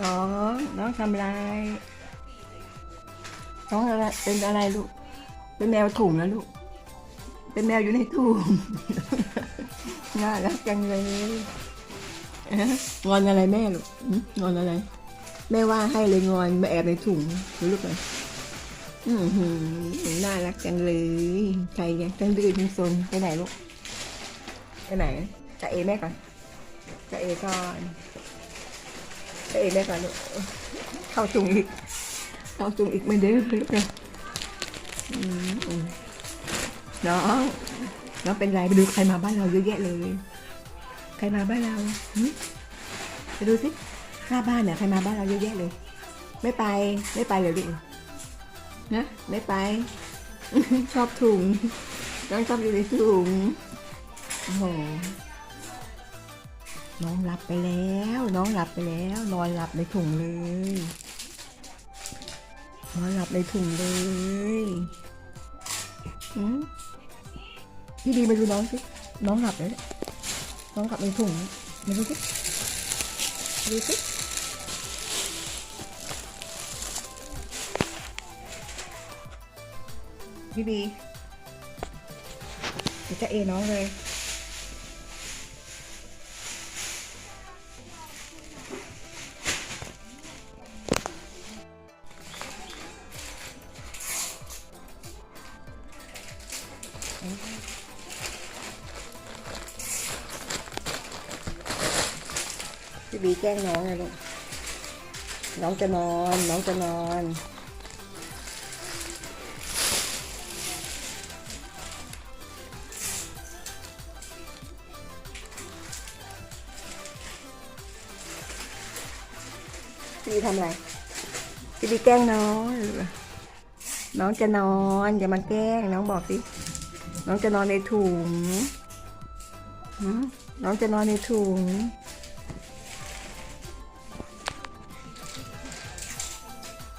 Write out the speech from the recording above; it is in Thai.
น้องน้องทำอะไรน้องอะไรเป็นอะไรลูก เป็นแมวถุงนะลูก เป็นแมวอยู่ในถุงน่ารักจังเลยเอ๊ะงอนอะไรแม่ลูกงอนอะไร แม่ว่าให้เลยงอนมาแอบในถุงดูลูกหน่อยอือหือน่ารักจังเลยใครเนี่ยทั้งดื้อทั้งซนไปไหนลูกไปไหนจะเอแม่ก่อนจะเอก่อน เอแม่ก่อนลูกเข้าจุงอีก เข้าจุงอีกไม่ดื้อลูกนะน้องน้องเป็นไรไปดูใครมาบ้านเราเยอะแยะเลย ใครมาบ้านเราไปดูสิหน้าบ้านเนี่ยใครมาบ้านเราเยอะแยะเลย ไม่ไปไม่ไปเลยลูกนะไม่ไป ชอบถุงน้องชอบอยู่ในถุงโอ้โห น้องหลับไปแล้ว น้องหลับไปแล้ว นอนหลับในถุงเลย นอนหลับในถุงเลยหืมพี่ดีมาดูน้องสิ น้องหลับเลยน้องหลับในถุงมาดูสิดูสิพี่บีเดี๋ยวจะเอน้องเลย พี่บีแกล้งน้องไงลูกน้องจะนอนน้องจะนอน น้องจะนอนในถุง น้องจะนอนในถุง